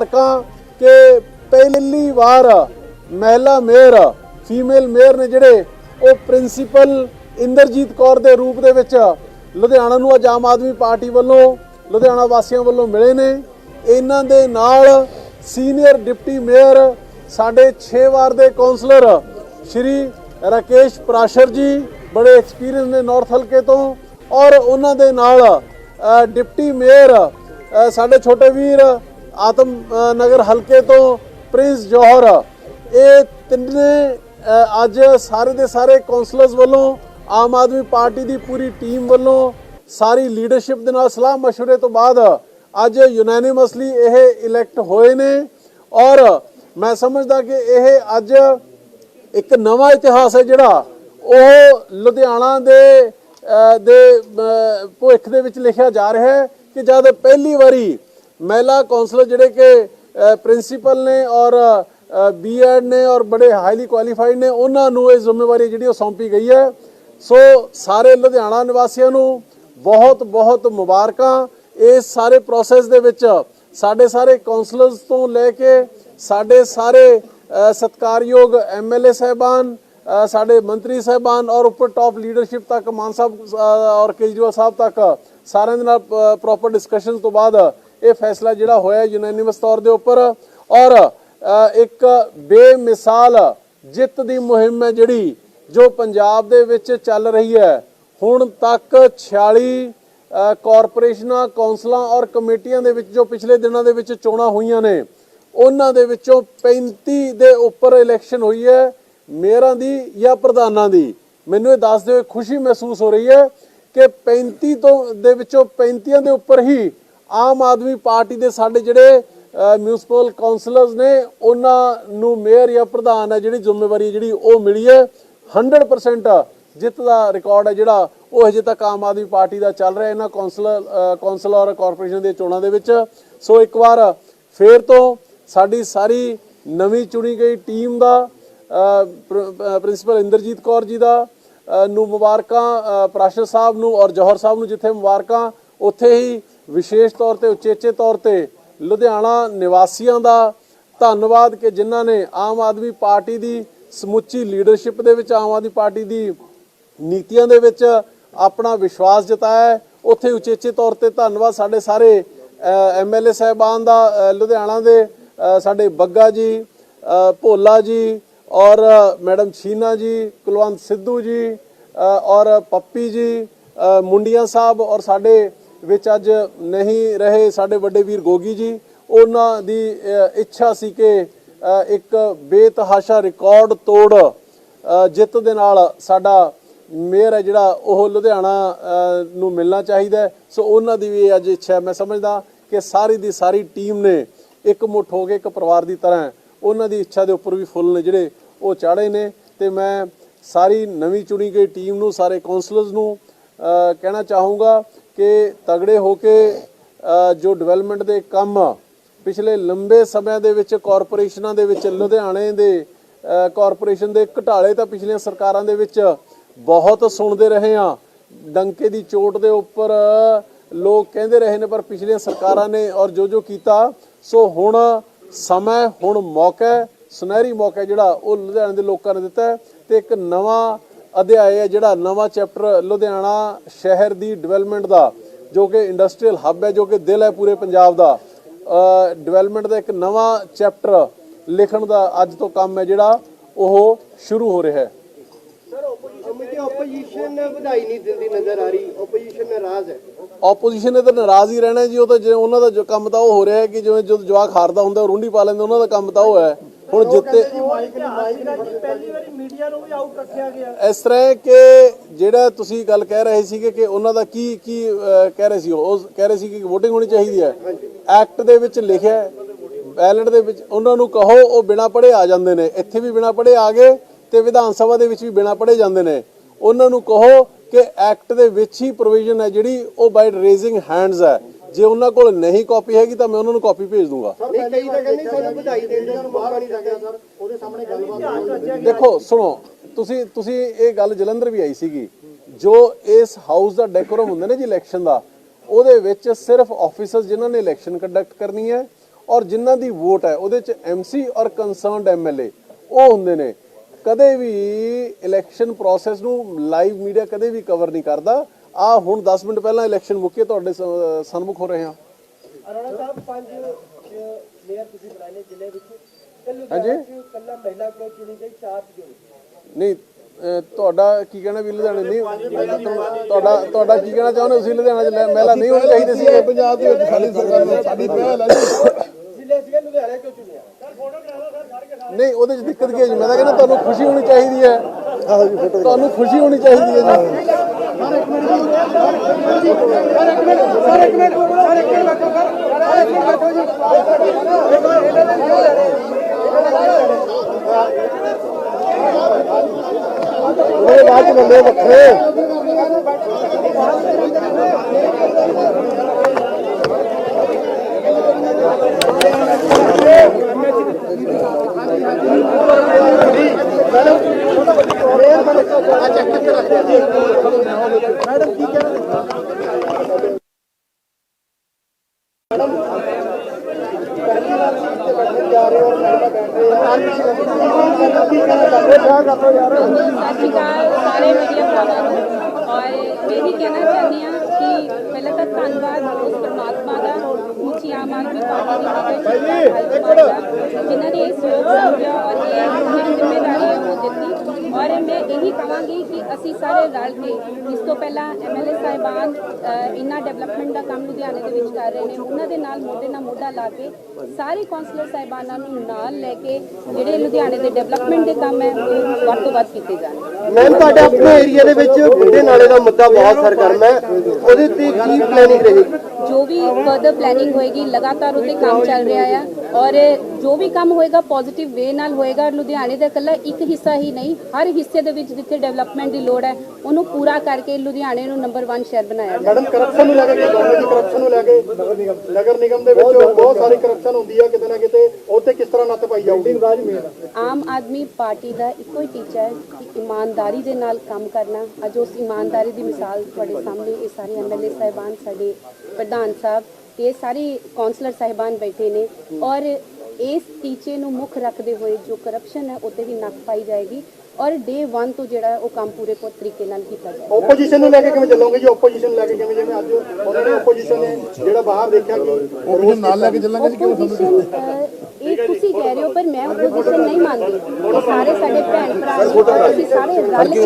ਮੁਬਾਰਕਾਂ ਕਿ ਪਹਿਲੀ ਵਾਰ ਮਹਿਲਾ ਮੇਅਰ ਫੀਮੇਲ ਮੇਅਰ ਨੇ ਜਿਹੜੇ ਉਹ ਪ੍ਰਿੰਸੀਪਲ ਇੰਦਰਜੀਤ ਕੌਰ ਦੇ ਰੂਪ ਦੇ ਵਿੱਚ ਲੁਧਿਆਣਾ ਨੂੰ ਅੱਜ ਆਮ ਆਦਮੀ ਪਾਰਟੀ ਵੱਲੋਂ ਲੁਧਿਆਣਾ ਵਾਸੀਆਂ ਵੱਲੋਂ ਮਿਲੇ ਨੇ। ਇਹਨਾਂ ਦੇ ਨਾਲ ਸੀਨੀਅਰ ਡਿਪਟੀ ਮੇਅਰ, ਸਾਡੇ 6 ਵਾਰ ਦੇ ਕਾਉਂਸਲਰ ਸ਼੍ਰੀ ਰਾਕੇਸ਼ ਪ੍ਰਾਸ਼ਰ ਜੀ, ਬੜੇ ਐਕਸਪੀਰੀਅੰਸ ਨੇ ਨਾਰਥ ਹਲਕੇ ਤੋਂ ਔਰ ਉਹਨਾਂ ਦੇ ਨਾਲ ਡਿਪਟੀ ਮੇਅਰ ਸਾਡੇ ਛੋਟੇ ਵੀਰ ਆਤਮ ਅ, ਨਗਰ ਹਲਕੇ ਤੋਂ ਪ੍ਰਿੰਸ ਜੋਹਰ ਇਹ ਤਿੰਨੇ ਅ, ਅੱਜ ਸਾਰੇ ਦੇ ਸਾਰੇ ਕਾਉਂਸਲਰਸ ਵੱਲੋਂ ਆਮ ਆਦਮੀ ਪਾਰਟੀ ਦੀ ਪੂਰੀ ਟੀਮ ਵੱਲੋਂ ਸਾਰੀ ਲੀਡਰਸ਼ਿਪ ਦੇ ਨਾਲ ਸਲਾਹ مشورے ਤੋਂ ਬਾਅਦ ਅੱਜ ਯੂਨੈਨਿਮਸਲੀ ਇਹ ਇਲੈਕਟ ਹੋਏ ਨੇ ਔਰ ਮੈਂ ਸਮਝਦਾ ਕਿ ਇਹ ਅੱਜ ਇੱਕ ਨਵਾਂ ਇਤਿਹਾਸ ਹੈ ਜਿਹੜਾ ਉਹ ਲੁਧਿਆਣਾ ਦੇ ਅ, ਦੇ ਅ, ਭਵਿੱਖ ਦੇ ਵਿੱਚ ਲਿਖਿਆ ਜਾ ਰਿਹਾ ਹੈ ਕਿ ਜਦ ਪਹਿਲੀ ਵਾਰੀ ਮਹਿਲਾ ਕਾਉਂਸਲਰ ਜਿਹੜੇ ਕਿ ਪ੍ਰਿੰਸੀਪਲ ਨੇ ਔਰ ਬੀਐਡ ਨੇ ਔਰ ਬੜੇ ਹਾਈਲੀ ਕੁਆਲੀਫਾਈਡ ਨੇ ਉਹਨਾਂ ਨੂੰ ਇਹ ਜ਼ਿੰਮੇਵਾਰੀ ਜਿਹੜੀ ਉਹ ਸੌਂਪੀ ਗਈ ਹੈ। ਸੋ ਸਾਰੇ ਲੁਧਿਆਣਾ ਨਿਵਾਸੀਆਂ ਨੂੰ ਬਹੁਤ ਬਹੁਤ ਮੁਬਾਰਕਾਂ। ਇਸ ਸਾਰੇ ਪ੍ਰੋਸੈਸ ਦੇ ਵਿੱਚ ਸਾਡੇ ਸਾਰੇ ਕਾਉਂਸਲਰਸ ਤੋਂ ਲੈ ਕੇ ਸਾਡੇ ਸਾਰੇ ਅ, ਸਤਿਕਾਰਯੋਗ ਐਮਐਲਏ ਸਹਿਬਾਨ ਅ, ਸਾਡੇ ਮੰਤਰੀ ਸਹਿਬਾਨ ਔਰ ਉੱਪਰ ਟਾਪ ਲੀਡਰਸ਼ਿਪ ਤੱਕ ਮਾਨ ਸਾਹਿਬ ਔਰ ਕੇਜਰੀਵਾਲ ਸਾਹਿਬ ਤੱਕ ਸਾਰਿਆਂ ਦੇ ਨਾਲ ਪ੍ਰੋਪਰ ਡਿਸਕਸ਼ਨ ਤੋਂ ਬਾਅਦ ਇਹ ਫੈਸਲਾ ਜਿਹੜਾ ਹੋਇਆ ਯੂਨੈਨਿਮਸ ਤੌਰ ਦੇ ਉੱਪਰ ਔਰ ਇੱਕ ਬੇਮਿਸਾਲ ਜਿੱਤ ਦੀ ਮੁਹਿੰਮ ਹੈ ਜਿਹੜੀ ਜੋ ਪੰਜਾਬ ਦੇ ਵਿੱਚ ਚੱਲ ਰਹੀ ਹੈ। ਹੁਣ ਤੱਕ 46 ਕਾਰਪੋਰੇਸ਼ਨਾਂ, ਕੌਂਸਲਾਂ ਔਰ ਕਮੇਟੀਆਂ ਦੇ ਵਿੱਚ ਜੋ ਪਿਛਲੇ ਦਿਨਾਂ ਦੇ ਵਿੱਚ ਚੋਣਾਂ ਹੋਈਆਂ ਨੇ, ਉਹਨਾਂ ਦੇ ਵਿੱਚੋਂ 35 ਦੇ ਉੱਪਰ ਇਲੈਕਸ਼ਨ ਹੋਈ ਹੈ, ਮੇਅਰਾਂ ਦੀ ਜਾਂ ਪ੍ਰਧਾਨਾਂ ਦੀ। ਮੈਨੂੰ ਇਹ ਦੱਸਦੇ ਹੋਏ ਖੁਸ਼ੀ ਮਹਿਸੂਸ ਹੋ ਰਹੀ ਹੈ ਕਿ 35 ਤੋਂ ਦੇ ਵਿੱਚੋਂ 35 ਦੇ ਉੱਪਰ ਹੀ ਆਮ ਆਦਮੀ ਪਾਰਟੀ ਦੇ ਸਾਡੇ ਜਿਹੜੇ ਮਿਊਨਿਸਪਲ ਕਾਉਂਸਲਰਸ ਨੇ ਉਹਨਾਂ ਨੂੰ ਮੇਅਰ ਜਾਂ ਪ੍ਰਧਾਨ ਹੈ ਜਿਹੜੀ ਜ਼ਿੰਮੇਵਾਰੀ ਜਿਹੜੀ ਉਹ ਮਿਲੀ ਹੈ। 100% ਜਿੱਤ ਦਾ ਰਿਕਾਰਡ ਹੈ ਜਿਹੜਾ ਉਹ ਹਜੇ ਤੱਕ ਆਮ ਆਦਮੀ ਪਾਰਟੀ ਦਾ ਚੱਲ ਰਿਹਾ ਇਹਨਾਂ ਕੌਂਸਲਰ ਅ, ਔਰ ਕਾਰਪੋਰੇਸ਼ਨ ਦੀਆਂ ਚੋਣਾਂ ਦੇ ਵਿੱਚ। ਸੋ ਇੱਕ ਵਾਰ ਫੇਰ ਤੋਂ ਸਾਡੀ ਸਾਰੀ ਨਵੀਂ ਚੁਣੀ ਗਈ ਟੀਮ ਦਾ ਪ੍ਰਿੰਸੀਪਲ ਇੰਦਰਜੀਤ ਕੌਰ ਜੀ ਦਾ ਨੂੰ ਮੁਬਾਰਕਾਂ ਪ੍ਰਾਸ਼ਰ ਸਾਹਿਬ ਨੂੰ ਔਰ ਜੋਹਰ ਸਾਹਿਬ ਨੂੰ ਜਿੱਥੇ ਮੁਬਾਰਕਾਂ ਉੱਥੇ ਹੀ ਵਿਸ਼ੇਸ਼ ਤੌਰ ਤੇ, ਉਚੇਚੇ ਤੌਰ ਤੇ ਲੁਧਿਆਣਾ ਨਿਵਾਸੀਆਂ ਦਾ ਧੰਨਵਾਦ ਕਿ ਜਿਨ੍ਹਾਂ ਨੇ ਆਮ ਆਦਮੀ ਪਾਰਟੀ ਦੀ ਸਮੁੱਚੀ ਲੀਡਰਸ਼ਿਪ ਦੇ ਵਿੱਚ, ਆਮ ਆਦਮੀ ਪਾਰਟੀ ਦੀ ਨੀਤੀਆਂ ਦੇ ਵਿੱਚ ਆਪਣਾ ਵਿਸ਼ਵਾਸ ਜਤਾਇਆ ਉੱਥੇ ਉਚੇਚੇ ਤੌਰ ਤੇ ਧੰਨਵਾਦ ਸਾਡੇ ਸਾਰੇ ਐਮਐਲਏ ਸਾਹਿਬਾਨ ਦਾ ਲੁਧਿਆਣਾ ਦੇ ਸਾਡੇ ਬੱਗਾ ਜੀ ਭੋਲਾ ਜੀ ਔਰ ਮੈਡਮ ਛੀਨਾ ਜੀ, ਕੁਲਵੰਤ ਸਿੱਧੂ ਜੀ ਔਰ ਪੱਪੀ ਜੀ ਮੁੰਡੀਆਂ ਸਾਹਿਬ ਔਰ ਸਾਡੇ ਵਿੱਚ ਅੱਜ ਨਹੀਂ ਰਹੇ ਸਾਡੇ ਵੱਡੇ ਵੀਰ ਗੋਗੀ ਜੀ, ਉਹਨਾਂ ਦੀ ਇੱਛਾ ਸੀ ਕਿ ਇੱਕ ਬੇਤਹਾਸ਼ਾ ਰਿਕਾਰਡ ਤੋੜ ਜਿੱਤ ਦੇ ਨਾਲ ਸਾਡਾ ਮੇਅਰ ਹੈ ਜਿਹੜਾ, ਉਹ ਲੁਧਿਆਣਾ ਨੂੰ ਮਿਲਣਾ ਚਾਹੀਦਾ ਸੋ ਉਹਨਾਂ ਦੀ ਵੀ ਅੱਜ ਇੱਛਾ ਹੈ। ਮੈਂ ਸਮਝਦਾ ਕਿ ਸਾਰੀ ਦੀ ਸਾਰੀ ਟੀਮ ਨੇ ਇੱਕ ਮੁੱਠ ਹੋ ਕੇ ਇੱਕ ਪਰਿਵਾਰ ਦੀ ਤਰ੍ਹਾਂ ਉਹਨਾਂ ਦੀ ਇੱਛਾ ਦੇ ਉੱਪਰ ਵੀ ਫੁੱਲ ਨੇ ਜਿਹੜੇ ਉਹ ਚਾੜੇ ਨੇ ਤੇ ਮੈਂ ਸਾਰੀ ਨਵੀਂ ਚੁਣੀ ਗਈ ਟੀਮ ਨੂੰ, ਸਾਰੇ ਕਾਉਂਸਲਰਸ ਨੂੰ ਕਹਿਣਾ ਚਾਹੂੰਗਾ ਕਿ ਤਗੜੇ ਹੋ ਕੇ ਜੋ ਡਿਵੈਲਪਮੈਂਟ ਦੇ ਕੰਮ ਪਿਛਲੇ ਲੰਬੇ ਸਮਿਆਂ ਦੇ ਵਿੱਚ ਕਾਰਪੋਰੇਸ਼ਨਾਂ ਦੇ ਵਿੱਚ ਲੁਧਿਆਣੇ ਦੇ ਅ, ਕਾਰਪੋਰੇਸ਼ਨ ਦੇ ਘਟਾਲੇ ਤਾਂ ਪਿਛਲੀਆਂ ਸਰਕਾਰਾਂ ਦੇ ਵਿੱਚ ਬਹੁਤ ਸੁਣਦੇ ਰਹੇ ਆ। ਡੰਕੇ ਦੀ ਚੋਟ ਦੇ ਉੱਪਰ ਲੋਕ ਕਹਿੰਦੇ ਰਹੇ ਨੇ ਪਰ ਪਿਛਲੀਆਂ ਸਰਕਾਰਾਂ ਨੇ ਔਰ ਜੋ ਜੋ ਕੀਤਾ ਸੋ ਹੁਣ ਸਮਾਂ ਹੁਣ ਮੌਕਾ ਸੁਨਹਿਰੀ ਮੌਕਾ ਜਿਹੜਾ ਉਹ ਲੁਧਿਆਣੇ ਦੇ ਲੋਕਾਂ ਨੇ ਦਿੱਤਾ ਹੈ ਤੇ ਇੱਕ ਨਵਾਂ ਅਧਿਆਇ ਹੈ ਜਿਹੜਾ ਨਵਾਂ ਚੈਪਟਰ ਲੁਧਿਆਣਾ ਸ਼ਹਿਰ ਦੀ ਡਿਵੈਲਪਮੈਂਟ ਦਾ ਜੋ ਕਿ ਇੰਡਸਟਰੀਅਲ ਹੱਬ ਹੈ ਜੋ ਕਿ ਦਿਲ ਹੈ ਪੂਰੇ ਪੰਜਾਬ ਦਾ। ਡਿਵੈਲਪਮੈਂਟ ਦਾ ਇੱਕ ਨਵਾਂ ਚੈਪਟਰ ਲਿਖਣ ਦਾ ਅੱਜ ਤੋਂ ਕੰਮ ਹੈ ਜਿਹੜਾ ਉਹ ਸ਼ੁਰੂ ਹੋ ਰਿਹਾ ਹੈ। ਆਪੋਜੀਸ਼ਨ ਵਧਾਈ ਨਹੀਂ ਦਿੰਦੀ ਨਜ਼ਰ ਆ ਰਹੀ। ਆਪੋਜੀਸ਼ਨ ਨਾਰਾਜ਼ ਹੈ। ਆਪੋਜੀਸ਼ਨ ਨੇ ਤਾਂ ਨਾਰਾਜ਼ ਹੀ ਰਹਿਣਾ ਜੀ ਉਹ ਤਾਂ ਜੇ ਉਹਨਾਂ ਦਾ ਜੋ ਕੰਮ ਤਾਂ ਉਹ ਹੋ ਰਿਹਾ ਹੈ ਕਿ ਜਿਵੇਂ ਜਦੋਂ ਜਵਾਕ ਹਾਰਦਾ ਹੁੰਦਾ ਰੁੰਡੀ ਪਾ ਲੈਂਦੇ ਉਹਨਾਂ ਦਾ ਕੰਮ ਤਾਂ ਉਹ ਹੈ। ਹੁਣ ਜਿੱਤੇ ਪਹਿਲੀ ਵਾਰੀ ਮੀਡੀਆ ਨੂੰ ਵੀ ਆਊਟ ਰੱਖਿਆ ਗਿਆ। ਇਸ ਤਰ੍ਹਾਂ ਹੈ ਕਿ ਜਿਹੜਾ ਤੁਸੀਂ ਗੱਲ ਕਹਿ ਰਹੇ ਸੀਗੇ ਕਿ ਉਹਨਾਂ ਦਾ ਕੀ ਕੀ ਕਹਿ ਰਹੇ ਸੀ ਉਹ ਕਹਿ ਰਹੇ ਸੀ ਕਿ VOTING ਹੋਣੀ ਚਾਹੀਦੀ ਹੈ। ਐਕਟ ਦੇ ਵਿੱਚ ਲਿਖਿਆ ਬੈਲਟ ਦੇ ਵਿੱਚ ਉਹਨਾਂ ਨੂੰ ਕਹੋ ਉਹ ਬਿਨਾ ਪੜ੍ਹੇ ਆ ਜਾਂਦੇ ਨੇ। ਇੱਥੇ ਵੀ ਬਿਨਾ ਪੜ੍ਹੇ ਆ ਗਏ ਤੇ ਵਿਧਾਨ ਸਭਾ ਦੇ ਵਿੱਚ ਵੀ ਬਿਨਾ ਪੜ੍ਹੇ ਜਾਂਦੇ ਨੇ। ਉਹਨਾਂ ਨੂੰ ਕਹੋ ਕਿ ਐਕਟ ਦੇ ਵਿੱਚ ਹੀ ਪ੍ਰੋਵੀਜ਼ਨ ਹੈ ਜਿਹੜੀ ਉਹ ਬਾਈ ਰੇਜ਼ਿੰਗ ਹੈਂਡਸ ਹੈ। ਜੇ ਉਹਨਾਂ ਕੋਲ ਨਹੀਂ ਕਾਪੀ ਹੈਗੀ ਤਾਂ ਮੈਂ ਉਹਨਾਂ ਨੂੰ ਕਾਪੀ ਭੇਜ ਦੂੰਗਾ। ਨਹੀਂ ਕਈ ਤਾਂ ਕਹਿੰਦੇ ਸਾਨੂੰ ਵਧਾਈ ਦੇਣ ਦਾ ਮੌਕਾ ਨਹੀਂ ਲੱਗਿਆ ਸਰ। ਉਹਦੇ ਸਾਹਮਣੇ ਗੱਲਬਾਤ ਦੇਖੋ ਸੁਣੋ ਤੁਸੀਂ ਤੁਸੀਂ ਇਹ ਗੱਲ ਜਲੰਧਰ ਵੀ ਆਈ ਸੀਗੀ। ਜੋ ਇਸ ਹਾਊਸ ਦਾ ਡੈਕੋਰਮ ਹੁੰਦਾ ਨਾ ਜੀ ਇਲੈਕਸ਼ਨ ਦਾ ਉਹਦੇ ਵਿੱਚ ਸਿਰਫ ਆਫੀਸਰਸ ਜਿਨ੍ਹਾਂ ਨੇ ਇਲੈਕਸ਼ਨ ਕੰਡਕਟ ਕਰਨੀ ਹੈ ਔਰ ਜਿਨ੍ਹਾਂ ਦੀ ਵੋਟ ਹੈ ਉਹਦੇ ਚ ਐਮਸੀ ਔਰ ਕੰਸਰਨਡ ਐਮਐਲਏ ਉਹ ਹੁੰਦੇ ਨੇ। ਕਦੇ ਵੀ ਇਲੈਕਸ਼ਨ ਪ੍ਰੋਸੈਸ ਨੂੰ ਲਾਈਵ ਮੀਡੀਆ ਕਦੇ ਵੀ ਕਵਰ ਨਹੀਂ ਕਰਦਾ। ਆ ਹੁਣ 10 ਮਿੰਟ ਪਹਿਲਾਂ ਇਲੈਕਸ਼ਨ ਮੁੱਕੇ ਤੁਹਾਡੇ ਸਨਮੁਖ ਹੋ ਰਹੇ ਹਾਂ। ਅਰੋੜਾ ਸਾਹਿਬ ਪੰਜ ਮੇਅਰ ਤੁਸੀਂ ਬਣਾਏ ਨੇ ਜ਼ਿਲ੍ਹੇ ਵਿੱਚ। ਹਾਂਜੀ। ਕੱਲਾ ਮਹਿਲਾ ਕਿਉਂ ਚੁਣੀ ਗਈ ਚਾਰ ਕਿਉਂ ਨਹੀਂ ਤੁਹਾਡਾ ਕੀ ਕਹਿਣਾ ਵੀ ਲੁਧਿਆਣੇ ਨਹੀਂ? ਤੁਹਾਡਾ ਤੁਹਾਡਾ ਕੀ ਕਹਿਣਾ ਚਾਹੁੰਦੇ ਹੋ ਤੁਸੀਂ ਲੁਧਿਆਣਾ ਚ? ਮਹਿਲਾ ਨਹੀਂ ਹੋਣੀ ਚਾਹੀਦੀ ਸੀ? ਪੰਜਾਬ ਦੇ ਵਿੱਚ ਸਾਡੀ ਸਰਕਾਰ ਨੇ ਸਾਡੀ ਪਹਿਲ ਹੈ ਜ਼ਿਲ੍ਹੇ ਸੀਗੇ ਲੁਧਿਆਣਾ ਕਿਉਂ ਚੁਣਿਆ। ਨਹੀਂ ਉਹਦੇ ਚ ਦਿੱਕਤ ਕੀ ਹੈ ਜੀ? ਮੈਂ ਤਾਂ ਕਹਿੰਦਾ ਤੁਹਾਨੂੰ ਖੁਸ਼ੀ ਹੋਣੀ ਚਾਹੀਦੀ ਹੈ। ਤੁਹਾਨੂੰ ਖੁਸ਼ੀ ਹੋਣੀ ਚਾਹੀਦੀ ਹੈ ਜੀ। ਉਹਦੇ ਬਾਅਦ ਚ ਬੰਦੇ ਵੱਖਰੇ। कहना चाहते सारे मीडिया और मैं कहना चाहती हूँ ਪਹਿਲਾਂ ਤਾਂ ਧੰਨਵਾਦ ਉਸ ਪਰਮਾਤਮਾ ਦਾ ਮੁਖੀ ਆਮ ਆਦਮੀ ਪਾਰਟੀ ਦੀ ਜਿਨ੍ਹਾਂ ਨੇ ਇਹ ਸੋਚ ਸਮਝਿਆ ਔਰ ਇਹ ਜ਼ਿੰਮੇਵਾਰੀ ਉਹ ਦਿੱਤੀ। ਔਰ ਮੈਂ ਇਹੀ ਕਹਾਂਗੀ ਕਿ ਅਸੀਂ ਸਾਰੇ ਰਲ ਕੇ ਇਸ ਤੋਂ ਪਹਿਲਾਂ ਐਮਐਲਏ ਸਾਹਿਬਾਨ ਇੰਨਾ ਡਿਵੈਲਪਮੈਂਟ ਦਾ ਕੰਮ ਲੁਧਿਆਣੇ ਦੇ ਵਿੱਚ ਕਰ ਰਹੇ ਨੇ ਉਹਨਾਂ ਦੇ ਨਾਲ ਮੋਢੇ ਨਾਲ ਮੋਢਾ ਲਾ ਕੇ ਸਾਰੇ ਕਾਉਂਸਲਰ ਸਾਹਿਬਾਨਾਂ ਨੂੰ ਨਾਲ ਲੈ ਕੇ ਜਿਹੜੇ ਲੁਧਿਆਣੇ ਦੇ ਡਿਵੈਲਪਮੈਂਟ ਦੇ ਕੰਮ ਹੈ ਉਹ ਵੱਧ ਤੋਂ ਵੱਧ ਕੀਤੇ ਜਾਣ। ਮੈਮ ਤੁਹਾਡੇ ਆਪਣੇ ਏਰੀਆ ਦੇ ਵਿੱਚ ਬੁੱਢੇ ਨਾਲੇ ਦਾ ਮੁੱਦਾ ਬਹੁਤ ਸਰਗਰਮ ਹੈ। ਉਹਦੇ ਤੇ ਕੀ ਪਲੈਨਿੰਗ ਰਹੇਗੀ? ਜੋ ਵੀ ਫਰਦਰ ਪਲੈਨਿੰਗ ਹੋਏਗੀ, ਲਗਾਤਾਰ ਉੱਤੇ ਕੰਮ ਚੱਲ ਰਿਹਾ ਆ ਔਰ ਜੋ ਵੀ ਕੰਮ ਹੋਏਗਾ ਪੋਜ਼ਿਟਿਵ ਵੇ ਨਾਲ ਹੋਏਗਾ। ਲੁਧਿਆਣੇ ਦਾ ਇਕੱਲਾ ਇੱਕ ਹਿੱਸਾ ਹੀ ਨਹੀਂ ਹਰ ਹਿੱਸੇ ਦੇ ਵਿੱਚ ਜਿੱਥੇ ਡਿਵੈਲਪਮੈਂਟ ਦੀ ਲੋੜ ਹੈ ਉਹਨੂੰ ਪੂਰਾ ਕਰਕੇ ਲੁਧਿਆਣੇ ਨੂੰ ਨੰਬਰ 1 ਸ਼ਹਿਰ ਬਣਾਇਆ ਜਾਏ ਮੈਡਮ ਕਰਪਸ਼ਨ ਨੂੰ ਲੈ ਕੇ ਗਵਰਨਮੈਂਟ ਦੀ ਕਰਪਸ਼ਨ ਨੂੰ ਲੈ ਕੇ ਨਗਰ ਨਿਗਮ ਦੇ ਵਿੱਚ ਬਹੁਤ ਸਾਰੀ ਕਰਪਸ਼ਨ ਹੁੰਦੀ ਹੈ ਕਿਤੇ ਨਾ ਕਿਤੇ ਤੇ ਕਿਸ ਤਰ੍ਹਾਂ ਨੱਥ ਪਾਈ ਜਾਊਗੀ? ਆਮ ਆਦਮੀ ਪਾਰਟੀ ਦਾ ਇੱਕੋ ਹੀ ਟੀਚਾ ਹੈ ਕਿ ਇਮਾਨਦਾਰੀ ਦੇ ਨਾਲ ਕੰਮ ਕਰਨਾ। ਅੱਜ ਉਸ ਇਮਾਨਦਾਰੀ ਦੀ ਮਿਸਾਲ ਤੁਹਾਡੇ ਸਾਹਮਣੇ ਇਹ ਸਾਰੇ ਐਮਐਲਏ ਸਾਹਿਬਾਨ ਸਾਡੇ ਪ੍ਰਧਾਨ ਸਾਹਿਬ ਤੇ ਇਹ ਸਾਰੇ ਕਾਉਂਸਲਰ ਸਾਹਿਬਾਨ ਬੈਠੇ ਨੇ। ਔਰ ਇਸ ਟੀਚੇ ਨੂੰ ਮੁੱਖ ਰੱਖਦੇ ਹੋਏ ਜੋ ਕਰਪਸ਼ਨ ਹੈ ਉੱਤੇ ਵੀ ਨੱਥ ਪਾਈ ਜਾਏਗੀ ਔਰ ਡੇ 1 ਤੋਂ ਜਿਹੜਾ ਉਹ ਕੰਮ ਪੂਰੇ ਪੂਰੇ ਤਰੀਕੇ ਨਾਲ ਕੀਤਾ ਜਾਏਗਾ। ਓਪੋਜੀਸ਼ਨ ਨੂੰ ਲੈ ਕੇ ਕਿਵੇਂ ਚੱਲੋਗੇ ਜੀ? ਓਪੋਜੀਸ਼ਨ ਲੈ ਕੇ ਕਿਵੇਂ ਜਿਵੇਂ ਅੱਜ ਉਹਨਾਂ ਨੇ ਓਪੋਜੀਸ਼ਨ ਨੇ ਜਿਹੜਾ ਬਾਹਰ ਦੇਖਿਆ ਕਿ ਓਪੋਜੀਸ਼ਨ ਨਾਲ ਲੈ ਕੇ Opposition, ਅਹ, ਇਹ ਤੁਸੀਂ ਕਹਿ ਰਹੇ ਹੋ ਪਰ ਮੈਂ ਆਪੋਜੀਸ਼ਨ ਨਹੀਂ ਮੰਨਦੀ। ਸਾਰੇ ਸਾਡੇ ਭੈਣ ਭਰਾ ਅਸੀਂ ਸਾਰੇ ਰਲ ਕੇ